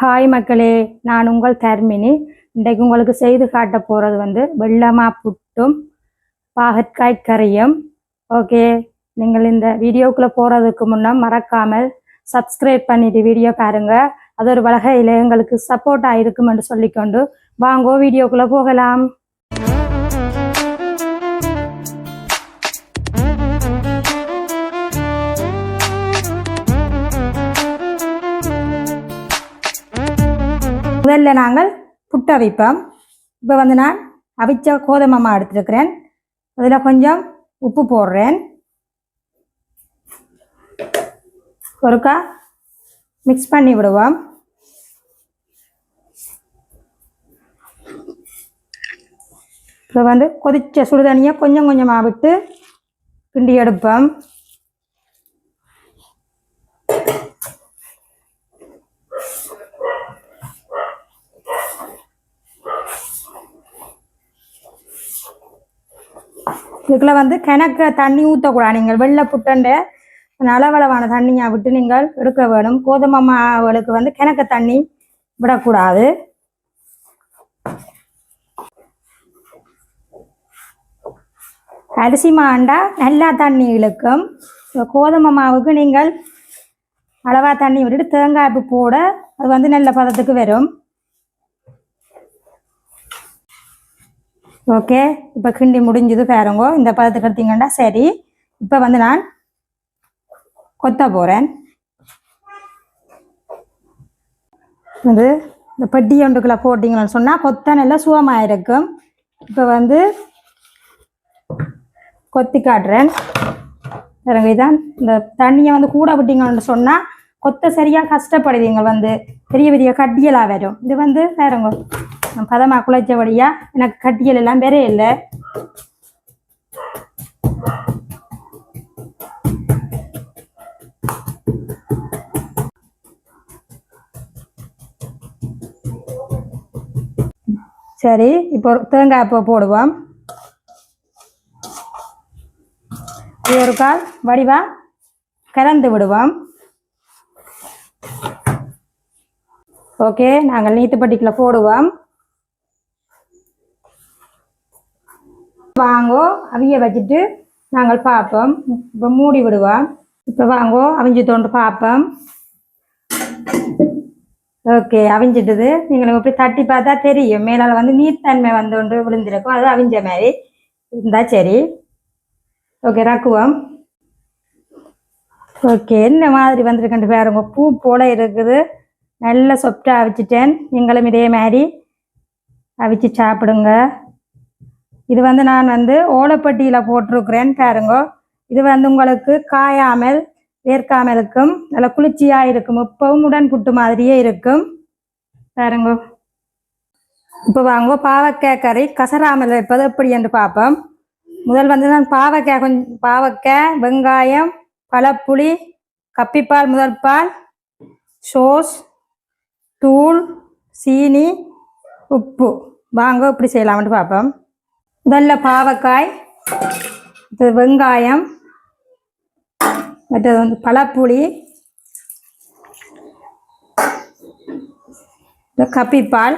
Hi மக்களே நான் உங்கள் தர்மினி. இன்றைக்கு உங்களுக்கு செய்து காட்ட போகிறது வந்து வெள்ளமா புட்டும் பாகற்காய் கறியும். ஓகே நீங்கள் இந்த வீடியோக்குள்ளே போகிறதுக்கு முன்னே மறக்காமல் சப்ஸ்கிரைப் பண்ணிட்டு வீடியோ பாருங்க. அது ஒரு வகையில் எங்களுக்கு சப்போர்ட்டாக இருக்கும் என்று சொல்லிக்கொண்டு வாங்கோ வீடியோக்குள்ளே போகலாம். முதல்ல நாங்கள் புட்டு அவிப்போம். இப்போ வந்து நான் அவிச்ச கோதுமை மாவு எடுத்துருக்கிறேன். அதில் கொஞ்சம் உப்பு போடுறேன். ஒருக்கா மிக்ஸ் பண்ணி விடுவோம். இப்போ வந்து கொதிச்ச சுடுதண்ணியை கொஞ்சம் கொஞ்சமாக விட்டு கிண்டி எடுப்போம். இதுக்குள்ள வந்து கிணக்க தண்ணி ஊற்றக்கூடாது நீங்கள் வெள்ளை புட்டண்ட அளவளவான தண்ணியை விட்டு நீங்கள் எடுக்க வேணும். கோதுமை மாவுகளுக்கு வந்து கிணக்க தண்ணி விடக்கூடாது. அரிசி மாண்டா நல்லா தண்ணி இழுக்கும். கோதுமை மாவுக்கு நீங்கள் அளவா தண்ணி விட்டுட்டு தேங்காய் போட அது வந்து நல்ல பதத்துக்கு வரும். ஓகே? இப்போ கிண்டி முடிஞ்சது பாருங்க. இந்த பதத்துக்கு எடுத்தீங்கன்னா சரி. இப்போ வந்து நான் கொத்த போகிறேன் இது இந்த பெட்டி ஒன்றுக்குள்ள போட்டிங்கன்னு சொன்னால் கொத்த நல்லா சுகமாக இருக்கும் இப்போ வந்து கொத்தி காட்டுறேன். பாருங்க இதான் இந்த தண்ணியை வந்து கூட விட்டீங்கன்னு சொன்னால் கொத்த சரியாக கஷ்டப்படுவீங்க வந்து. பெரிய பெரிய கட்டியலாக வரும். இது வந்து வேறங்கோ பதமாக குழைச்சபடியா எனக்கு கட்டியல் எல்லாம் வேற இல்லை. சரி இப்போ ஒரு தேங்காய் அப்போ போடுவோம்? இது ஒரு கால் வடிவா கலந்து விடுவோம். ஓகே நாங்கள் நீத்துப்பட்டிக்குள்ள போடுவோம். வாங்கோ அவிய வச்சுட்டு நாங்கள் பார்ப்போம் இப்போ மூடி விடுவோம் இப்போ வாங்கோ அவிஞ்சு தோண்டு பார்ப்போம் ஓகே அவிஞ்சிட்டுது. நீங்கள் இப்படி தட்டி பார்த்தா தெரியும். மேலால் வந்து நீர்த்தன்மை வந்து ஒன்று விழுந்திருக்கும். அது அவிஞ்ச மாதிரி இருந்தால் சரி. ஓகே ரக்குவோம் ஓகே என்ன மாதிரி வந்திருக்குன்ட்டு பாருங்க. பூ போல இருக்குது. நல்லா சொப்டாக அவிச்சிட்டேன். நீங்களும் இதே மாதிரி அவிச்சு சாப்பிடுங்க. இது வந்து நான் வந்து ஓலைப்பட்டியில் போட்டிருக்கிறேன் பாருங்க. இது வந்து உங்களுக்கு காயாமல் வேர்க்காமல் இருக்கும் நல்லா குளிர்ச்சியாக இருக்கும். இப்பவும் உடன் புட்டு மாதிரியே இருக்கும். பாருங்க. இப்போ வாங்க பாவக்காய் கறி கசராமல் வைப்பது எப்படி என்று பார்ப்போம். முதல் வந்து நான் பாவக்காய் கொஞ்சம் பாவக்காய் வெங்காயம் பழப்புளி கப்பிப்பால் முதல் பால் சோஸ் தூள் சீனி உப்பு. வாங்க இப்படி செய்யலாம்னு பார்ப்போம். முதல்ல பாவக்காய் இது வெங்காயம் மற்றது வந்து பழப்புளி இந்த கப்பிப்பால்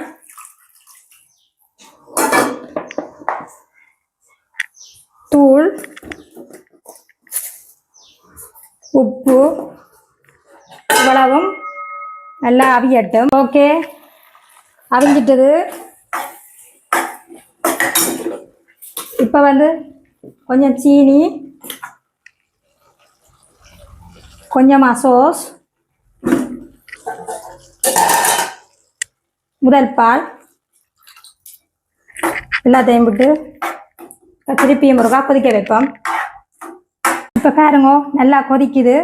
தூள் உப்பு இவ்வளவும் நல்லா அவியட்டும். ஓகே அவிஞ்சிட்டது. இப்போ வந்து கொஞ்சம் சீனி கொஞ்சமாக சோஸ் முதல் பால் எல்லாத்தையும் விட்டு திருப்பியும் முருகா கொதிக்க வைப்போம். இப்போ பாருங்க நல்லா கொதிக்குது.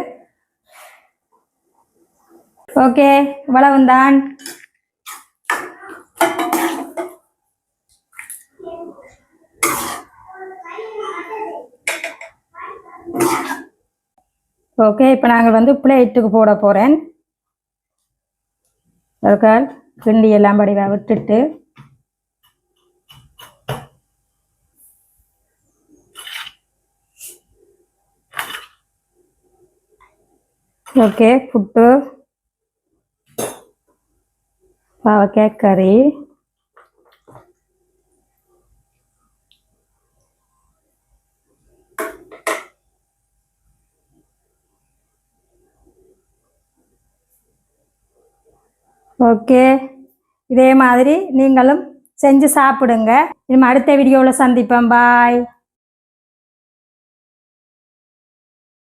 ஓகே இவ்வளவுந்தான் ஓகே இப்போ நாங்கள் வந்து பிளேட்டுக்கு போட போகிறேன் அதுக்கால் கிண்டி எல்லாம் படிவாக விட்டுட்டு. ஓகே புட்டு. பாவக்காய் கறி. ஓகே. இதே மாதிரி நீங்களும் செஞ்சு சாப்பிடுங்க. இனிமே அடுத்த வீடியோவில் சந்திப்போம். பாய்